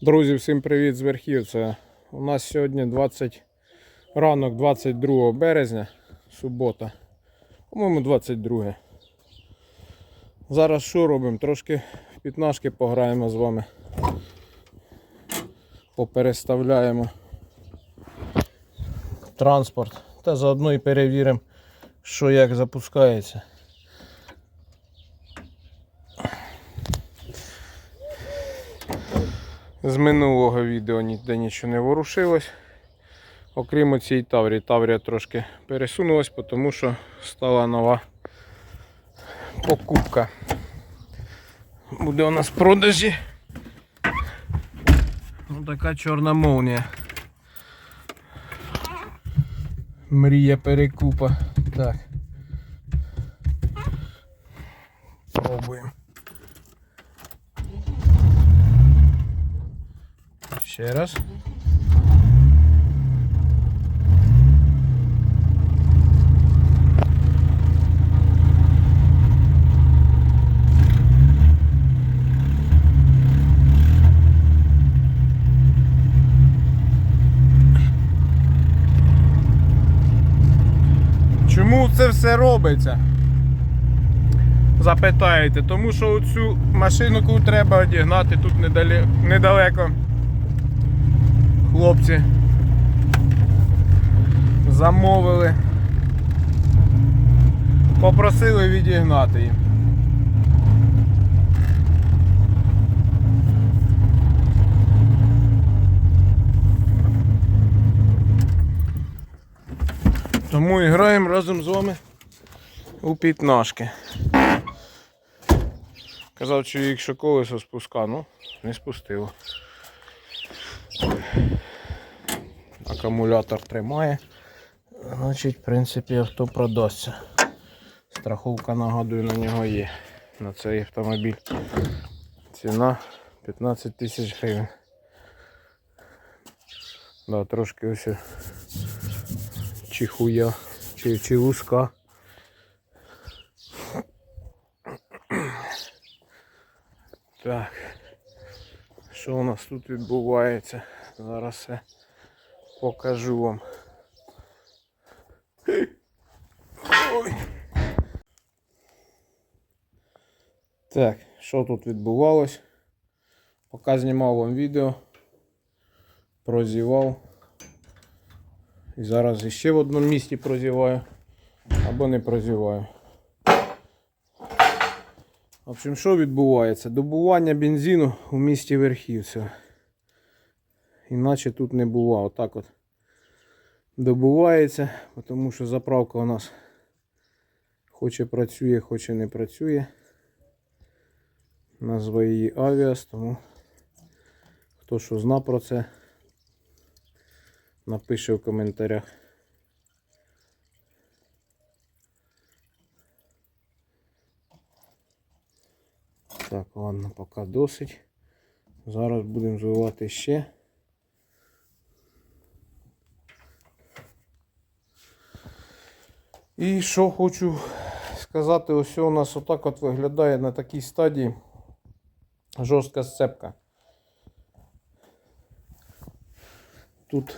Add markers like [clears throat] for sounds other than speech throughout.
Друзі, всім привіт з Верхівця. У нас сьогодні 20 ранок 22 березня, субота. По-моєму, 22. Зараз що робимо? Трошки в пітнашки пограємо з вами. Попереставляємо транспорт та заодно і перевіримо, що як запускається. З минулого відео ніде нічого не ворушилось. Окрім цієї Таврії. Таврія трошки пересунулась, тому що стала нова покупка. Буде у нас в продажі. Ось така чорна молнія. Мрія перекупа. Так. Пробуємо. Ще раз. Чому це все робиться? Запитаєте, тому що цю машинку треба одігнати тут недалі- недалеко. Хлопці замовили. Попросили відігнати їм. Тому і граємо разом з вами у п'ятнашки. Казав, що якщо колесо спуска, ну, не спустило. Акумулятор тримає. Значить, в принципі, авто продасться. Страховка, нагадую, на нього є. На цей автомобіль. Ціна 15 тисяч гривень. Да, трошки ось чи хуя, чи, чи вузька. Так. Що у нас тут відбувається? Зараз все покажу вам. Ой. Так, що тут відбувалось? Поки знімав вам відео, прозівав. І зараз іще в одному місці прозіваю або не прозіваю. В общем, що відбувається? Добування бензину у місті Верхівця. Іначе тут не буває. Отак от добувається, тому що заправка у нас хоче працює, хоче не працює. Назва її Авіас, тому хто що зна про це, напише в коментарях. Так, ладно, поки досить. Зараз будемо звивати ще. І що хочу сказати, ось у нас отак от виглядає на такій стадії жорстка сцепка. Тут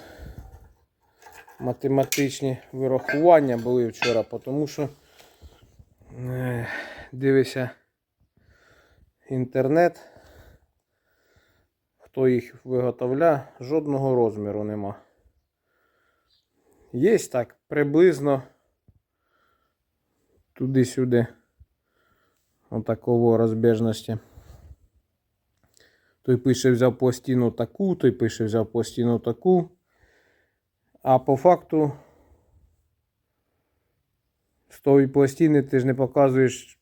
математичні вирахування були вчора, тому що е, дивися інтернет, хто їх виготовляє, жодного розміру нема. Є так приблизно туди-сюди отакого розбіжності. Той пише взяв пластину таку, той пише взяв пластину таку. А по факту з тої пластини ти ж не показуєш,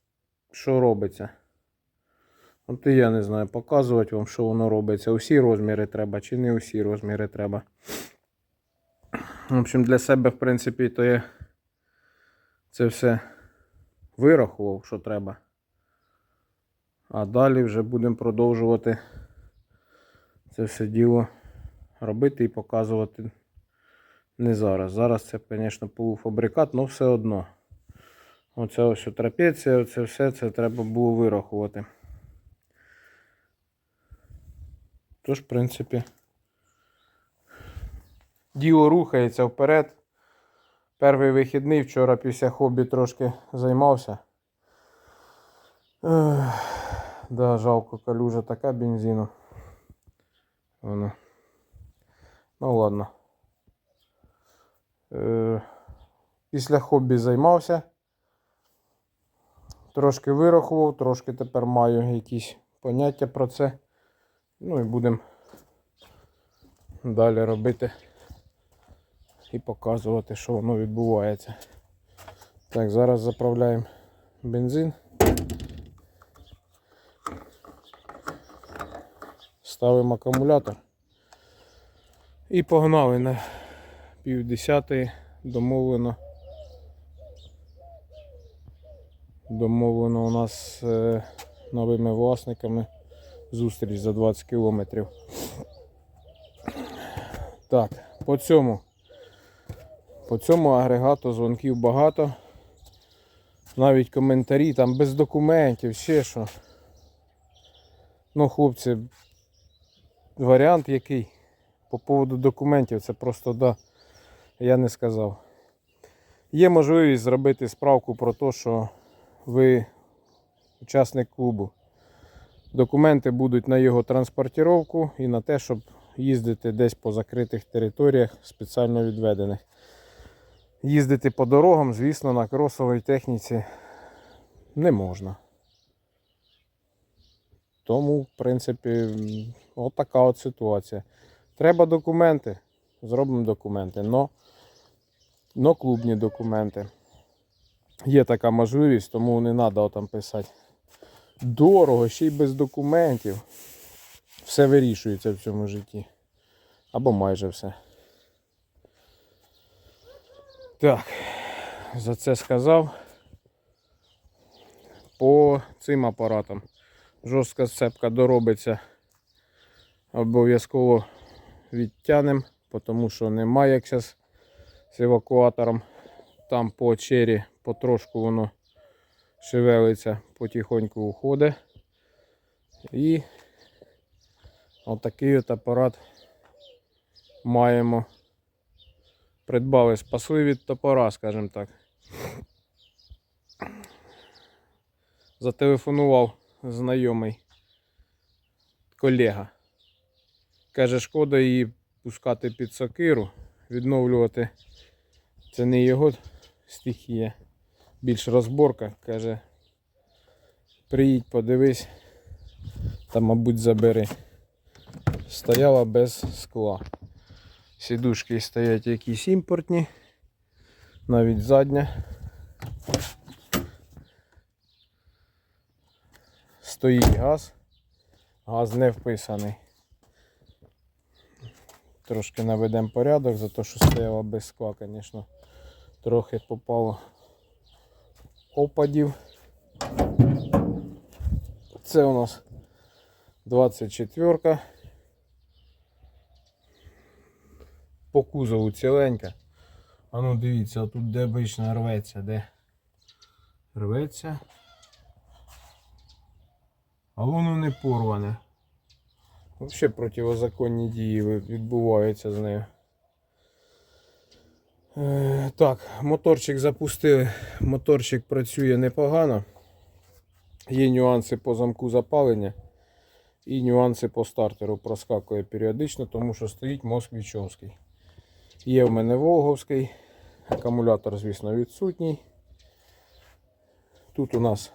що робиться. От і я не знаю, показувати вам, що воно робиться. Усі розміри треба, чи не усі розміри треба. В общем, для себе, в принципі, то я це все вирахував, що треба. А далі вже будемо продовжувати це все діло робити і показувати не зараз. Зараз це, звісно, полуфабрикат, але все одно. Оце ось трапеція, оце все це треба було вирахувати. Тож, в принципі, діло рухається вперед. Перший вихідний вчора після хобі трошки займався. Ех, да, жалко, калюжа така бензину. Воно. Ну ладно. Е, після хобі займався. Трошки вирахував, трошки тепер маю якісь поняття про це. Ну і будемо далі робити і показувати, що воно відбувається. Так, зараз заправляємо бензин. Ставимо акумулятор. І погнали на півдесятої домовлено. Домовлено у нас е, новими власниками зустріч за 20 кілометрів. Так, по цьому. По цьому агрегату дзвонків багато. Навіть коментарі там без документів, ще що. Ну, хлопці, варіант який по поводу документів, це просто да, я не сказав. Є можливість зробити справку про те, що ви учасник клубу. Документи будуть на його транспортировку і на те, щоб їздити десь по закритих територіях, спеціально відведених. Їздити по дорогам, звісно, на кросовій техніці не можна. Тому, в принципі, м, от от ситуація. Треба документи, зробимо документи, но, но клубні документи. Є така можливість, тому не треба там писати. Дорого, ще й без документів. Все вирішується в цьому житті. Або майже все. Так, за це сказав. По цим апаратам. Жорстка сцепка доробиться. Обов'язково відтянем, тому що немає як зараз з евакуатором. Там по чері потрошку воно шевелиться, потихоньку уходить. І отакий от апарат маємо. Придбали, спасли від топора, скажімо так. Зателефонував знайомий колега. Каже, шкода її пускати під сокиру, відновлювати. Це не його стихія. Більш розборка. Каже, приїдь, подивись, та, мабуть, забери. Стояла без скла. Сідушки стоять якісь імпортні, навіть задня. Стоїть газ, газ не вписаний. Трошки наведемо порядок, за те, що стояла без скла, звісно, трохи попало опадів. Це у нас 24 По кузову ціленька. А ну дивіться, тут де обично рветься, де рветься. А воно не порване. Взагалі противозаконні дії відбуваються з нею. Е, так, моторчик запустили. Моторчик працює непогано. Є нюанси по замку запалення і нюанси по стартеру проскакує періодично, тому що стоїть москвичовський. Є в мене Волговський. Акумулятор, звісно, відсутній. Тут у нас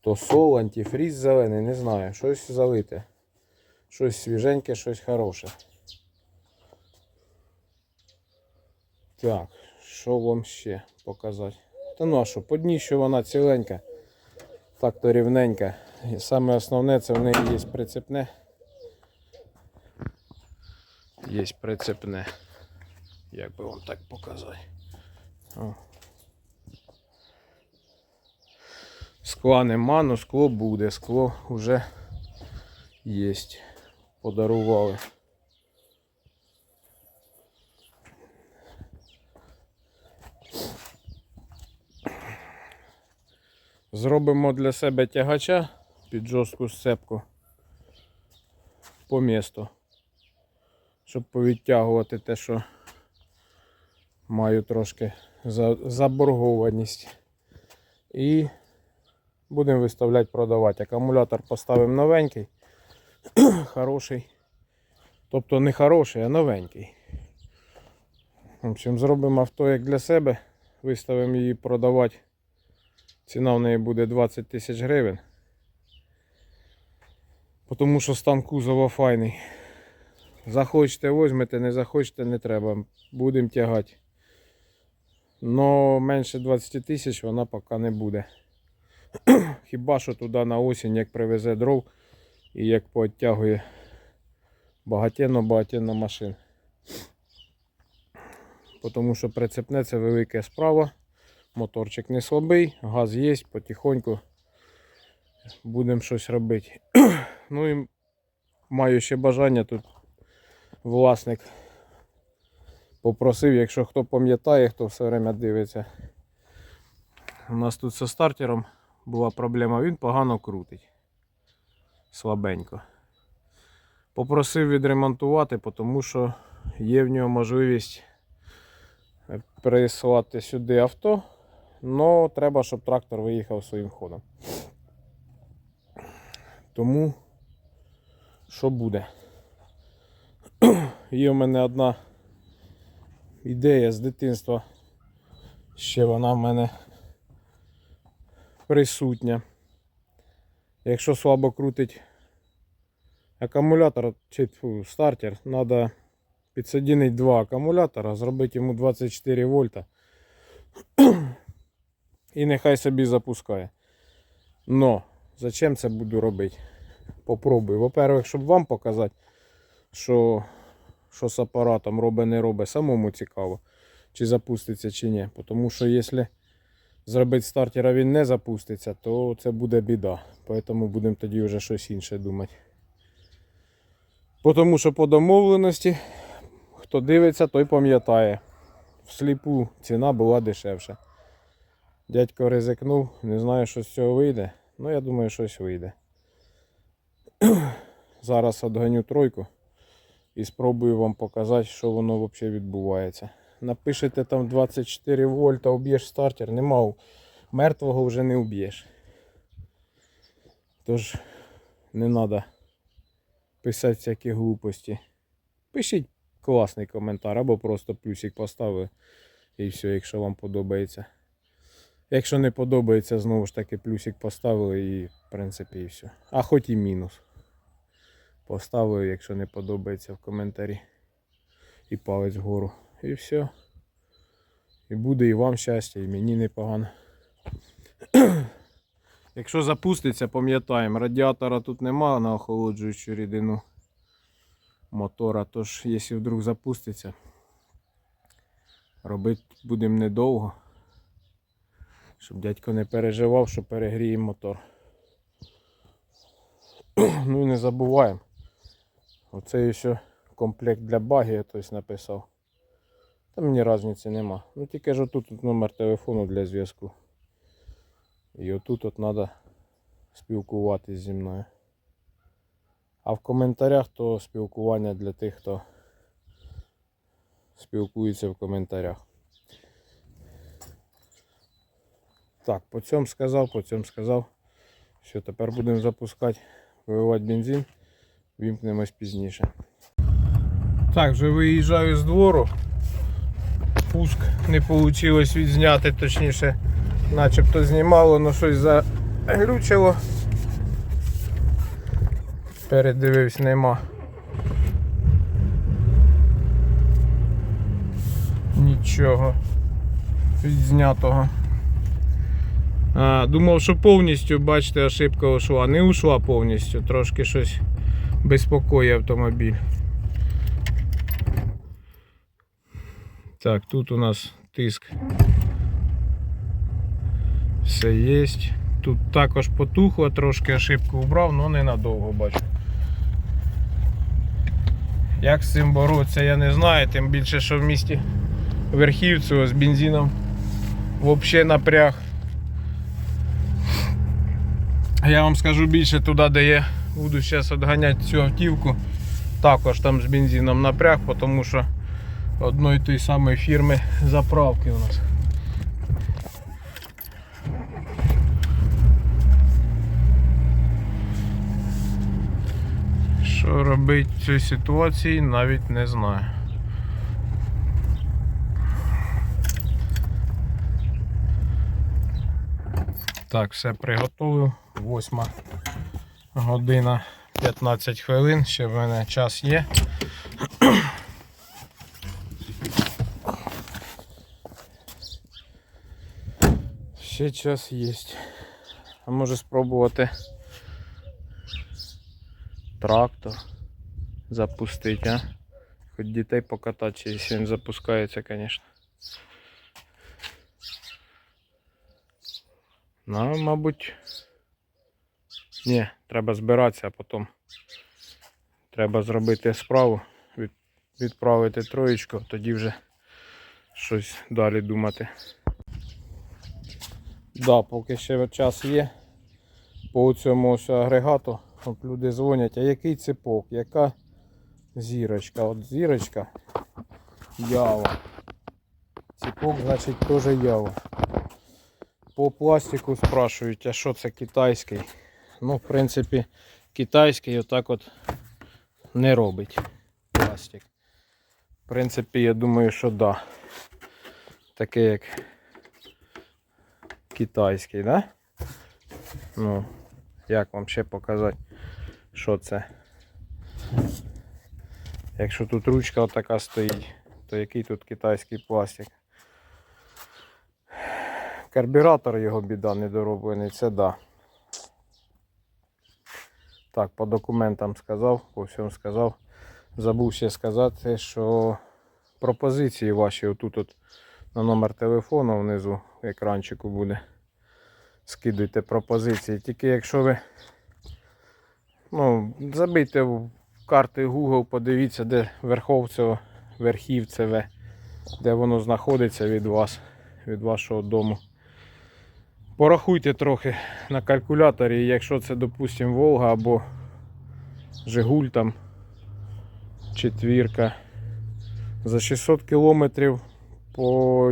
то сол, антифріз зелений, не знаю, щось залите. Щось свіженьке, щось хороше. Так, що вам ще показати? Та ну а що, по дні, що вона ціленька, так то рівненька. І саме основне це в неї є прицепне. Є прицепне. Як би вам так показати? О. Скла нема, но скло буде. Скло вже є. Подарували. Зробимо для себе тягача під жорстку сцепку по місту. Щоб повідтягувати те, що маю трошки заборгованість. І будемо виставляти продавати. Акумулятор поставимо новенький, [clears throat] хороший. Тобто не хороший, а новенький. В общем, зробимо авто як для себе. Виставимо її продавати. Ціна в неї буде 20 тисяч гривень. Тому що стан кузова файний. Захочете, возьмете, не захочете, не треба. Будемо тягати. Но менше 20 тисяч вона поки не буде. [clears throat] Хіба що туди на осінь, як привезе дров і як пооттягує багатенно-багатенно машин. Тому що прицепне це велика справа. Моторчик не слабий, газ є, потихоньку будемо щось робити. [clears throat] ну і маю ще бажання тут власник попросив, якщо хто пам'ятає, хто все время дивиться. У нас тут зі стартером була проблема, він погано крутить. Слабенько. Попросив відремонтувати, тому що є в нього можливість прислати сюди авто, але треба, щоб трактор виїхав своїм ходом. Тому що буде? Є в мене одна ідея з дитинства. Ще вона в мене присутня. Якщо слабо крутить акумулятор чи стартер, треба підсоединити два акумулятора, зробити йому 24 вольта. І нехай собі запускає. Но зачем це буду робити? Попробую. Во-первых, щоб вам показати, що, що з апаратом робить, не робить, самому цікаво, чи запуститься, чи ні. Тому що якщо зробити стартера він не запуститься, то це буде біда. Тому будемо тоді вже щось інше думати. Тому що по домовленості, хто дивиться, той пам'ятає. Всліпу ціна була дешевша. Дядько ризикнув, не знаю, що з цього вийде. Ну, я думаю, щось вийде. [clears throat] Зараз отганю тройку і спробую вам показати, що воно взагалі відбувається. Напишете там 24 вольта, уб'єш стартер, нема. Мертвого вже не уб'єш. Тож не треба писати всякі глупості. Пишіть класний коментар або просто плюсик поставили і все, якщо вам подобається. Якщо не подобається, знову ж таки плюсик поставили і в принципі і все. А хоч і мінус. Поставили, якщо не подобається в коментарі. І палець вгору. І все. І буде і вам щастя, і мені непогано. [clears throat] Якщо запуститься, пам'ятаємо, радіатора тут нема на охолоджуючу рідину мотора. Тож, якщо вдруг запуститься, робити будемо недовго. Щоб дядько не переживав, що перегріє мотор. [clears throat] ну і не забуваємо. Оцей ще комплект для баги я хтось написав. Та мені різниці нема. Ну тільки ж отут от номер телефону для зв'язку. І отут от треба спілкуватись зі мною. А в коментарях то спілкування для тих, хто спілкується в коментарях. Так, по цьому сказав, по цьому сказав. Все, тепер будемо запускати, виливати бензин, вімкнемось пізніше. Так, вже виїжджаю з двору. Пуск не вийшло відзняти, точніше, начебто знімало, але щось заглючило. Передивився, нема. Нічого відзнятого. Думав, що повністю, бачите, ошибка ушла. Не ушла повністю, трошки щось безпокоїть автомобіль. Так, тут у нас тиск. Все є. Тут також потухло, трошки ошибку убрав, але ненадовго бачу. Як з цим боротися, я не знаю, тим більше, що в місті Верхівцево з бензином взагалі напряг. Я вам скажу більше туди, де я буду зараз відганяти цю автівку. Також там з бензином напряг, тому що одної тої самої фірми заправки у нас. Що робити в цій ситуації, навіть не знаю. Так, все приготовив. Восьма година 15 хвилин. Ще в мене час є. Ще час є. А може спробувати трактор запустити, а? Хоч дітей покатати, якщо він запускається, звісно. Ну, мабуть. Ні, треба збиратися, а потім треба зробити справу, від, відправити троєчку, тоді вже щось далі думати. Да, поки ще час є. По цьому агрегату от люди дзвонять, а який цепок, яка зірочка? От зірочка ява. Цепок, значить, теж ява. По пластику спрашують, а що це китайський? Ну, в принципі, китайський отак от не робить пластик. В принципі, я думаю, що да. Таке як китайський, да? Ну, як вам ще показати, що це? Якщо тут ручка отака стоїть, то який тут китайський пластик? Карбюратор його біда недороблений, це да. Так, по документам сказав, по всьому сказав. Забув ще сказати, що пропозиції ваші отут от на номер телефону внизу екранчику буде. Скидуйте пропозиції. Тільки якщо ви ну, забийте в карти Google, подивіться, де верховцево, верхівцеве, де воно знаходиться від вас, від вашого дому. Порахуйте трохи на калькуляторі, якщо це, допустимо, Волга або Жигуль там четвірка. За 600 кілометрів по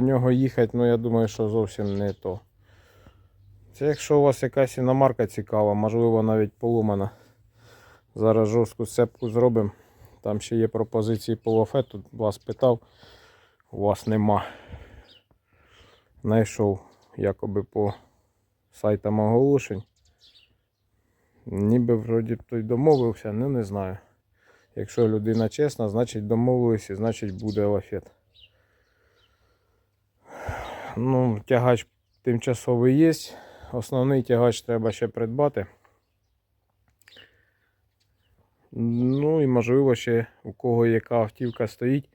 нього їхати, ну я думаю, що зовсім не то. Це якщо у вас якась іномарка цікава, можливо навіть поломана. Зараз жорстку сцепку зробимо. Там ще є пропозиції по лафету. Вас питав, у вас нема. Знайшов якоби по сайтам оголошень. Ніби вроді той домовився, ну не знаю. Якщо людина чесна, значить домовилися, значить буде лафет. Ну, тягач тимчасовий є. Основний тягач треба ще придбати. Ну і можливо ще у кого яка автівка стоїть.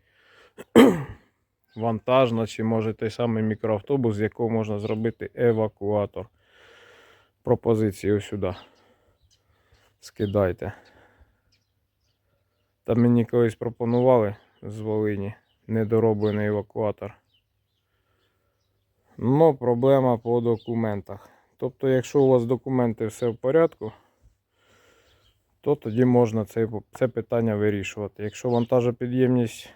[clears throat] Вантажна, чи може той самий мікроавтобус, з якого можна зробити евакуатор. Пропозиції сюди. Скидайте. Там мені колись пропонували з Волині недороблений евакуатор. Ну, проблема по документах. Тобто, якщо у вас документи все в порядку, то тоді можна це, це питання вирішувати. Якщо вантажопідємність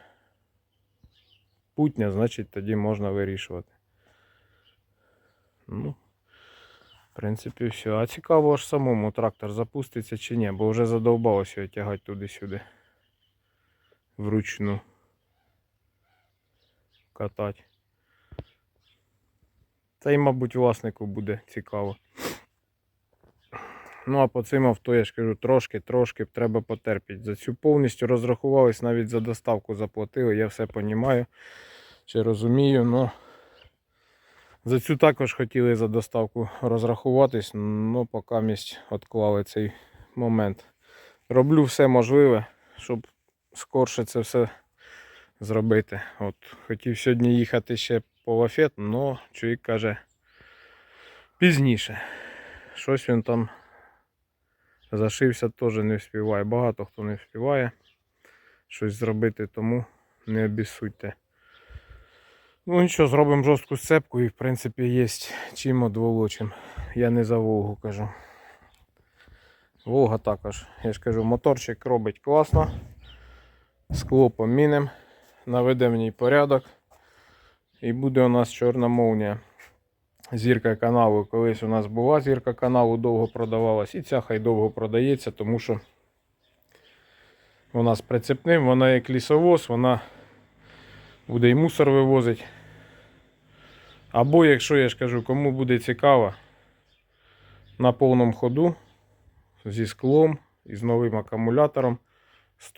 путня, значить тоді можна вирішувати. Ну, принципі, все. А цікаво аж самому трактор запуститься чи ні, бо вже задовбалося його тягати туди-сюди. Вручну. Катати. Та й, мабуть, власнику буде цікаво. Ну, а по цим авто, я ж кажу, трошки-трошки треба потерпіти. За цю повністю розрахувались, навіть за доставку заплатили, я все розумію, чи розумію, но за цю також хотіли за доставку розрахуватись, але поки місць відклали цей момент. Роблю все можливе, щоб скорше це все зробити. От, хотів сьогодні їхати ще по лафет, але чоловік каже пізніше. Щось він там зашився, теж не вспіває. Багато хто не вспіває щось зробити, тому не обіссудьте. Ну нічого, зробимо жорстку сцепку і в принципі є чим одволочим. Я не за Волгу кажу. Волга також, я ж кажу, моторчик робить класно. Скло помінем, наведемо в ній порядок. І буде у нас чорна молнія. Зірка каналу. Колись у нас була зірка каналу, довго продавалась. І ця хай довго продається, тому що вона з прицепним, вона як лісовоз, вона буде і мусор вивозить. Або, якщо я ж кажу, кому буде цікаво, на повному ходу зі склом і з новим акумулятором, з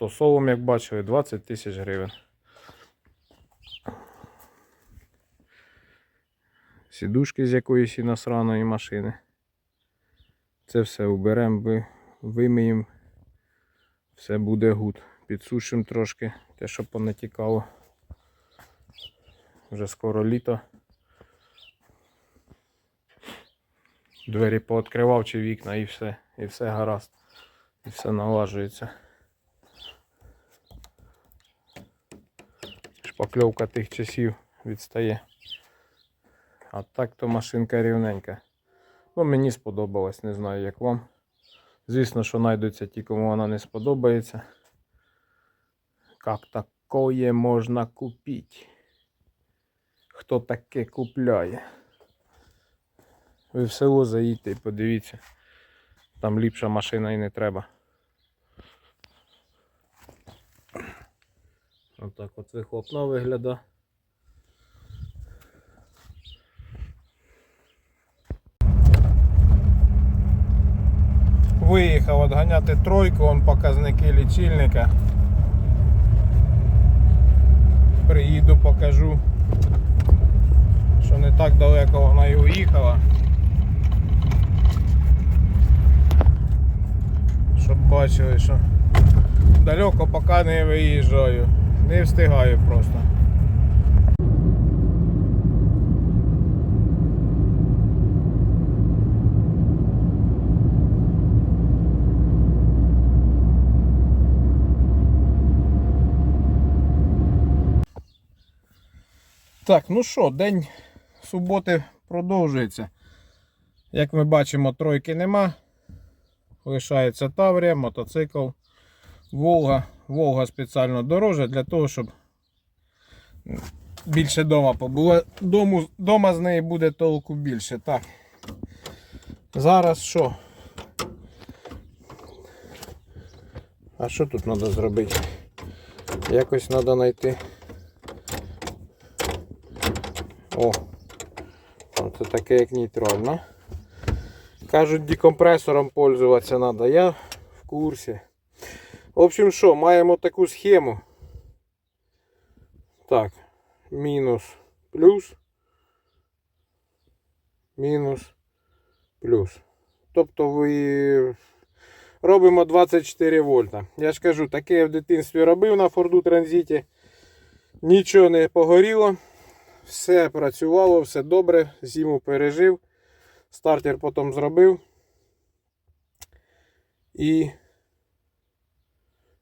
як бачили, 20 тисяч гривень. Сідушки з якоїсь іностранної машини. Це все уберемо, ви- вимиємо. Все буде гуд. Підсушимо трошки, те, щоб понатікало. Вже скоро літо. Двері пооткривав чи вікна і все. І все гаразд. І все налажується. Шпакльовка тих часів відстає. А так то машинка рівненька. Ну, мені сподобалось, не знаю як вам. Звісно, що знайдуться ті, кому вона не сподобається. Как такое можна купити? Хто таке купляє? Ви в село заїдьте і подивіться. Там ліпша машина і не треба. Отак от вихлопна виглядає. Виїхав відганяти тройку, он показники лічильника. Приїду, покажу, що не так далеко вона і уїхала. Щоб бачили, що далеко поки не виїжджаю. Не встигаю просто. Так, ну що, день суботи продовжується. Як ми бачимо, тройки нема. Лишається Таврія, мотоцикл, Волга. Волга спеціально дорожча для того, щоб більше дома побуло. Дому, дома з неї буде толку більше. Так. Зараз що? А що тут треба зробити? Якось треба знайти. О, це таке як нейтрально. Кажуть, декомпресором пользуватися треба. Я в курсі. В общем, що, маємо таку схему. Так, мінус, плюс, мінус, плюс. Тобто ви робимо 24 вольта. Я ж кажу, таке я в дитинстві робив на Форду Транзиті. Нічого не погоріло. Все працювало, все добре, зиму пережив. Стартер потім зробив. І,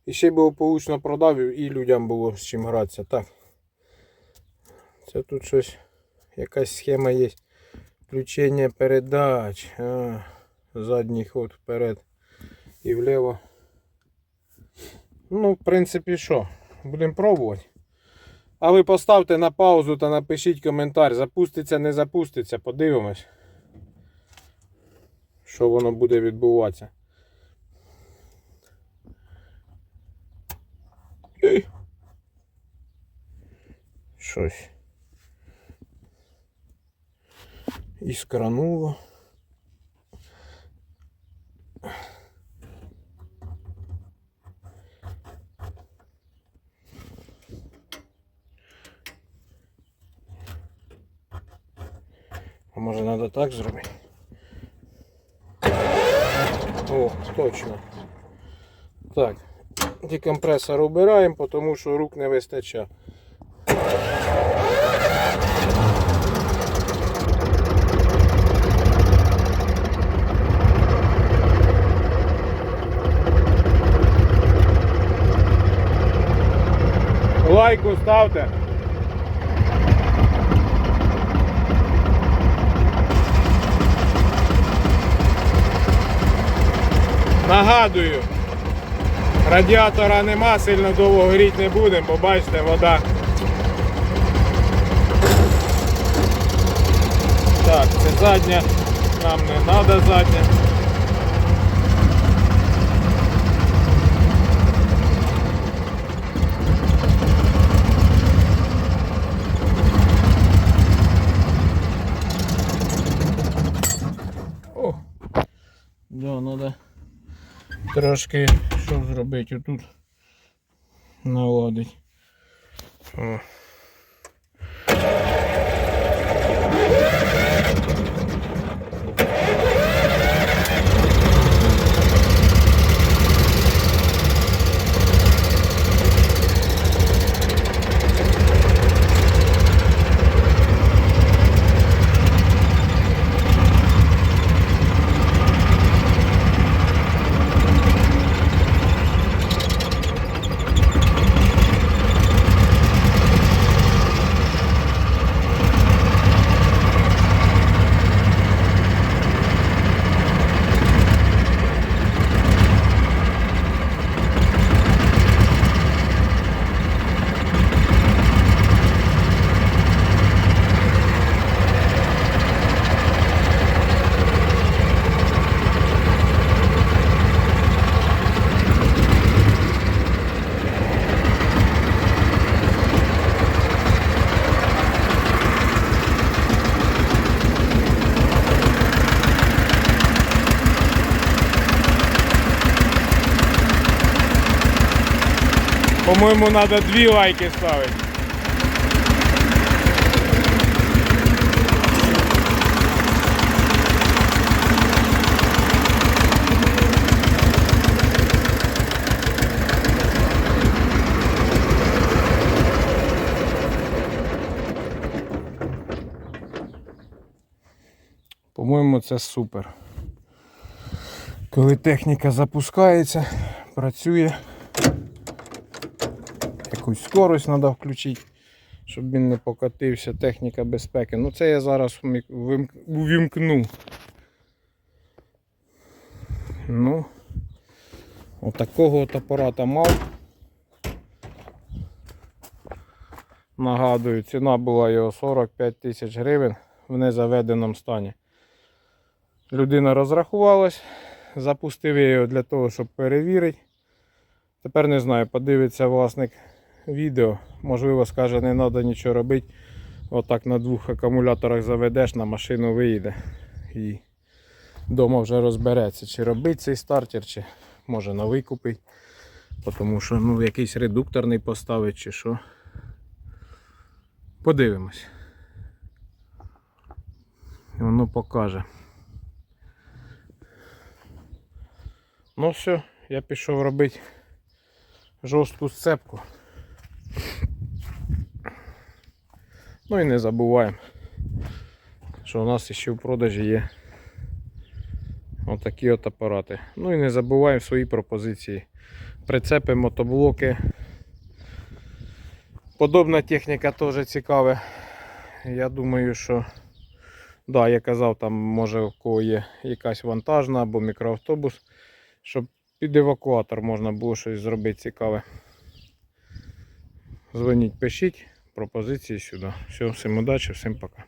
і ще благополучно продав, і людям було з чим гратися. Так. Це тут щось, якась схема є. Включення передач. А, задній ход вперед і вліво. Ну, в принципі, що? Будемо пробувати. А ви поставте на паузу та напишіть коментар. Запуститься, не запуститься, подивимось. Що воно буде відбуватися. Щось. Іскрануло. А може треба так зробити? О, точно. Так. Декомпресор убираємо, тому що рук не вистачає. Лайку ставте. Нагадую, радіатора нема, сильно довго горіти не будемо, бо бачите, вода. Так, це задня, нам не треба задня. О, да, надо трошки що зробити отут наладить. О. По-моєму, треба дві лайки ставити. По-моєму, це супер. Коли техніка запускається, працює якусь скорость треба включити, щоб він не покотився. Техніка безпеки. Ну це я зараз увімкну. Ну, отакого от апарата мав. Нагадую, ціна була його 45 тисяч гривень в незаведеному стані. Людина розрахувалась, запустив я його для того, щоб перевірити. Тепер не знаю, подивиться власник відео. Можливо, скаже, не треба нічого робити. Отак на двох акумуляторах заведеш, на машину виїде. І вдома вже розбереться, чи робить цей стартер, чи може новий купить. Тому що ну, якийсь редукторний поставить чи що. Подивимось. Воно покаже. Ну все, я пішов робити жорстку сцепку. Ну і не забуваємо, що у нас ще в продажі є отакі от апарати. Ну і не забуваємо свої пропозиції. Прицепи, мотоблоки. Подобна техніка теж цікава. Я думаю, що да, я казав, там може у кого є якась вантажна або мікроавтобус, щоб під евакуатор можна було щось зробити цікаве. Дзвоніть, пишіть пропозиції сюди. Все, всім удачі, всім пока.